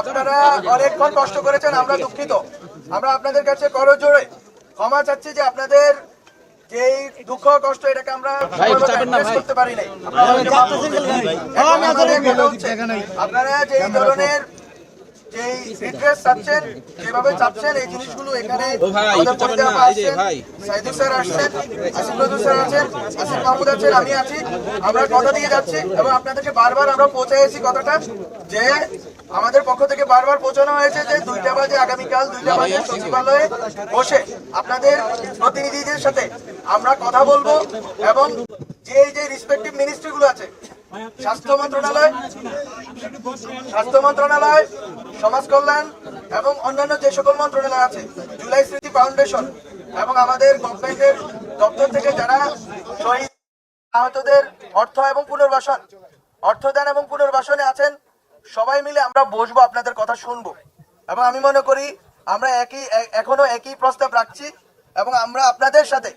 আপনারা অনেকক্ষণ কষ্ট করেছেন আমরা দুঃখিত। আমরা আপনাদের কাছে করজোড়ে ক্ষমা চাচ্ছি যে আপনাদের যে দুঃখ কষ্ট এটাকে আমরা করতে পারি নাই। আপনারা যে ধরনের চাচ্ছেন যেভাবে চাচ্ছেন এই জিনিসগুলো এখানে আমাদের পরিচালক আসছেন সাইদুল স্যার আসছেন আসিফ নজরুল স্যার আছেন আসিফ মাহমুদ আছেন আমি আছি। আমরা কথা দিয়ে যাচ্ছি এবং আপনাদেরকে বারবার আমরা পৌঁছাইছি কথাটা যে আমাদের পক্ষ থেকে বারবার পৌঁছানো হয়েছে যে দুইটা বাজে আগামীকাল, দুইটা বাজে সচিবালয়ে বসে আপনাদের প্রতিনিধিদের সাথে আমরা কথা বলব এবং যে যে রিসপেক্টিভ মিনিস্ট্রি গুলো আছে, স্বাস্থ্য মন্ত্রণালয় স্বাস্থ্য মন্ত্রণালয়, সমাজ কল্যাণ এবং অন্যান্য যে সকল মন্ত্রণালয় আছে, জুলাই স্মৃতি ফাউন্ডেশন এবং আমাদের গভর্নমেন্টের দপ্তর থেকে যারা শহীদ আহতদের অর্থ এবং পুনর্বাসন, অর্থদান এবং পুনর্বাসনে আছেন সবাই মিলে আমরা বসবো, আপনাদের কথা শুনব। এবং আমি মনে করি আমরা একই এখনও একই প্রস্তাব রাখছি এবং আমরা আপনাদের সাথে,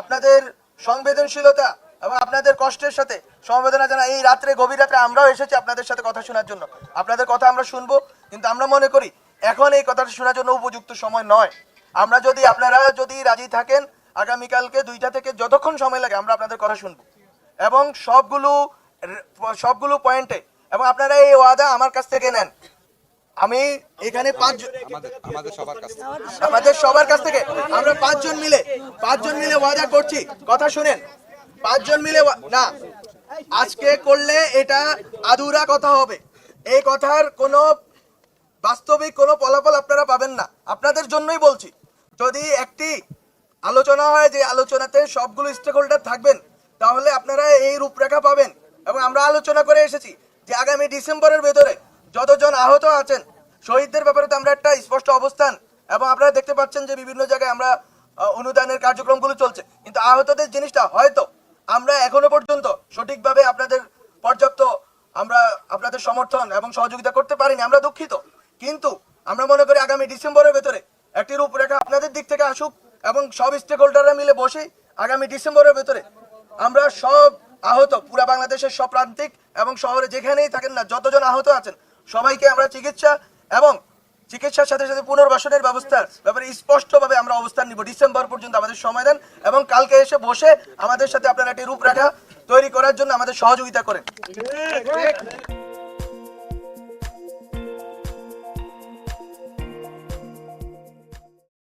আপনাদের সংবেদনশীলতা এবং আপনাদের কষ্টের সাথে সমবেদনা জানা এই রাত্রে, গভীর রাত্রে আমরাও এসেছি আপনাদের সাথে কথা শোনার জন্য। আপনাদের কথা আমরা শুনব, কিন্তু আমরা মনে করি এখন এই কথাটা শোনার জন্য উপযুক্ত সময় নয়। আমরা যদি, আপনারা যদি রাজি থাকেন, আগামীকালকে দুইটা থেকে যতক্ষণ সময় লাগে আমরা আপনাদের কথা শুনব। এবং সবগুলো সবগুলো পয়েন্টে এবং আপনারা এই ওয়াদা আমার কাছ থেকে নেন। আমি এখানে পাঁচ আমাদের সবার কাছ থেকে। আমরা পাঁচজন মিলে পাঁচজন মিলে ওয়াদা করছি। কথা শুনেন। পাঁচজন মিলে না। আজকে করলে এটা আধুরা কথা হবে। এই কথার কোনো বাস্তবিক কোনো ফলাফল আপনারা পাবেন না। আপনাদের জন্যই বলছি। যদি একটি আলোচনা হয় যে আলোচনাতে সবগুলো স্টেক হোল্ডার থাকবেন তাহলে আপনারা এই রূপরেখা পাবেন। এবং আমরা আলোচনা করে এসেছি। যে আগামী ডিসেম্বরের ভেতরে যতজন আহত আছেন, শহীদদের ব্যাপারে তো আমরা একটা স্পষ্ট অবস্থান এবং আপনারা দেখতে পাচ্ছেন যে বিভিন্ন জায়গায় আমরা অনুদানের কার্যক্রমগুলো চলছে। কিন্তু আহতদের জিনিসটা হয়তো আমরা এখনও পর্যন্ত সঠিকভাবে আপনাদের পর্যাপ্ত আমরা আপনাদের সমর্থন এবং সহযোগিতা করতে পারিনি, আমরা দুঃখিত। কিন্তু আমরা মনে করি আগামী ডিসেম্বরের ভেতরে একটি রূপরেখা আপনাদের দিক থেকে আসুক এবং সব স্টেক হোল্ডাররা মিলে বসে আগামী ডিসেম্বরের ভেতরে আমরা সব আহত, পুরা বাংলাদেশের সব প্রান্তিক এবং শহরে যেখানেই থাকেন না, যতজন আহত আছেন, সবাইকে আমরা চিকিৎসা এবং চিকিৎসার সাথে সাথে পুনর্বাসনের ব্যবস্থার ব্যাপারে স্পষ্টভাবে আমরা অবস্থান নিব। ডিসেম্বর পর্যন্ত আমাদের সময় দেন এবং কালকে এসে বসে আমাদের সাথে আপনারা একটি রূপরেখা তৈরি করার জন্য আমাদের সহযোগিতা করেন।